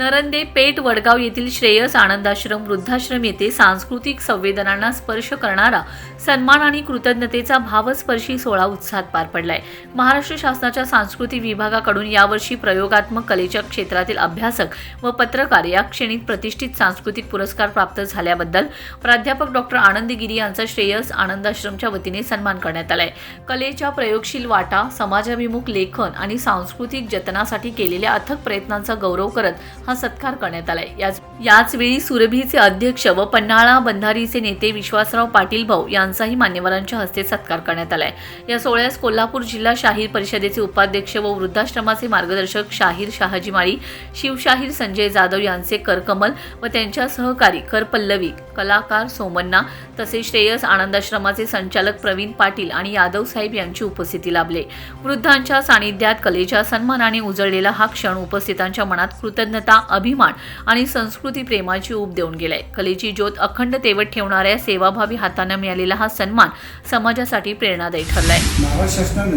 Narande Peth Vadgaon येथील श्रेयस आनंदाश्रम वृद्धाश्रम येथे सांस्कृतिक संवेदनांना स्पर्श करणारा सन्मान आणि कृतज्ञतेचा भावस्पर्शी सोहळा उत्साहात पार पडलाय. महाराष्ट्र शासनाच्या सांस्कृतिक विभागाकडून यावर्षी प्रयोगात्मक कलेच्या क्षेत्रातील अभ्यासक व पत्रकार या श्रेणीत प्रतिष्ठित सांस्कृतिक पुरस्कार प्राप्त झाल्याबद्दल प्राध्यापक डॉक्टर आनंद गिरी यांचा श्रेयस आनंदाश्रमच्या वतीने सन्मान करण्यात आलाय. कलेच्या प्रयोगशील वाटा समाजाभिमुख लेखन आणि सांस्कृतिक जतनासाठी केलेल्या अथक प्रयत्नांचा गौरव करत हा सत्कार करण्यात आलाय. याच याचवेळी सुरभीचे अध्यक्ष व पन्हाळा बंधारीचे नेते विश्वासराव पाटील भाऊ यांचाही मान्यवरांच्या हस्ते सत्कार करण्यात आलाय. या सोहळ्यास कोल्हापूर जिल्हा शाहीर परिषदेचे उपाध्यक्ष व वृद्धाश्रमाचे मार्गदर्शक शाहीर शहाजी माळी शिवशाहीर संजय जाधव यांचे करकमल व त्यांच्या सहकारी करपल्लवी कलाकार सोमन्ना तसेच श्रेयस आनंदाश्रमाचे संचालक प्रवीण पाटील आणि यादव साहेब यांची उपस्थिती लाभले. वृद्धांच्या सानिध्यात कलेच्या सन्मानाने उजळलेला हा क्षण उपस्थितांच्या मनात कृतज्ञता अभिमान आणि संस्कृती प्रेमाची ऊब देऊन गेलाय. कलेची ज्योत अखंड तेवत ठेवणाऱ्या सेवाभावी हाताने मिळालेला हा सन्मान समाजासाठी प्रेरणादायी ठरलाय. महाराष्ट्र शासनाने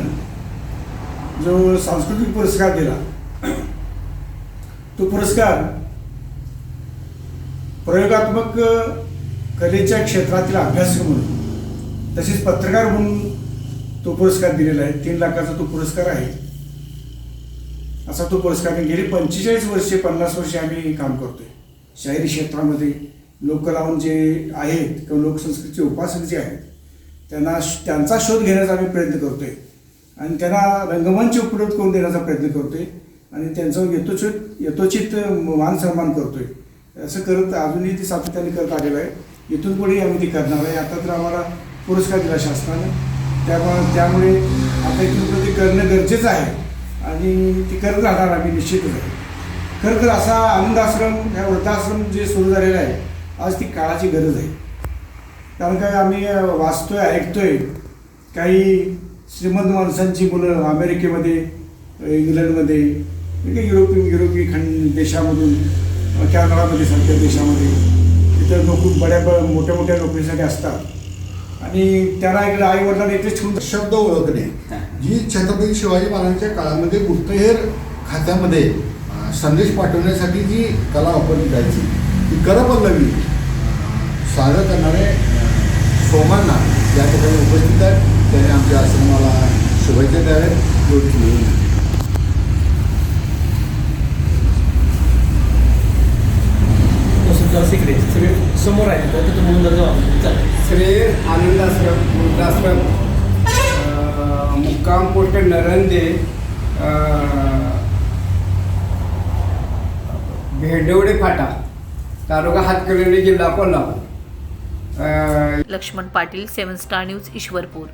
जो सांस्कृतिक पुरस्कार दिला तो पुरस्कार प्रयोगात्मक कलेच्या क्षेत्रातील अभ्यासक म्हणून तसेच पत्रकार म्हणून तो पुरस्कार दिलेला आहे. तीन लाखाचा तो पुरस्कार आहे. असा तो पुरस्कार गेली पंचेचाळीस वर्षे पन्नास वर्षे आम्ही काम करतोय. शाहिरी क्षेत्रामध्ये लोकलावून जे आहेत किंवा लोकसंस्कृतीचे उपासक जे आहेत त्यांना त्यांचा शोध घेण्याचा आम्ही प्रयत्न करतोय. आणि त्यांना रंगमंच उपलब्ध करून देण्याचा प्रयत्न करतोय. आणि त्यांचं यथोचित यथोचित मान सन्मान करतोय. असं करत अजूनही ते सातत्याने करत आलेलं आहे. इथून पुढेही आम्ही ते करणार आहे. आता तर आम्हाला पुरस्कार दिला शासनानं. त्यामुळे त्यामुळे आता इथून ते करणं गरजेचं आहे. आणि ती करत राहणार आम्ही निश्चितच आहे खरं तर असा आनंदाश्रम ह्या वृद्धाश्रम जे सुरू झालेलं आहे आज ती काळाची गरज आहे. कारण काय आम्ही वाचतोय ऐकतोय. काही श्रीमंत माणसांची मुलं अमेरिकेमध्ये इंग्लंडमध्ये म्हणजे युरोपियन युरोपीय युरोपीय खंड देशामधून कॅनडामध्ये सारख्या देशामध्ये. तिथं नोकरी बड्या मोठ्या मोठ्या नोकरीसाठी असतात. आणि त्यांना इकडे आई वडिलांना इथे शब्द ओळखणे. जी छत्रपती शिवाजी महाराजांच्या काळामध्ये गुप्तहेर खात्यामध्ये संदेश पाठवण्यासाठी जी कला वापरली जायची ती करपल्लवी सादर करणारे सोमांना या ठिकाणी उपस्थित आहेत. त्यांनी आमच्या आश्रमाला शुभेच्छा द्याव्यात. वसुंधरा इकडे सगळे समोर आहे तर तिथं बघून जर जाऊ चला श्री आनंदाश्रम वृद्धाश्रम. मुक्काम पोस्ट नरंदे भेडवडे फाटा तालुका हातकर्णी जिल्हा Kolhapur. Laxman Patil Seven Star News Ishwarpur.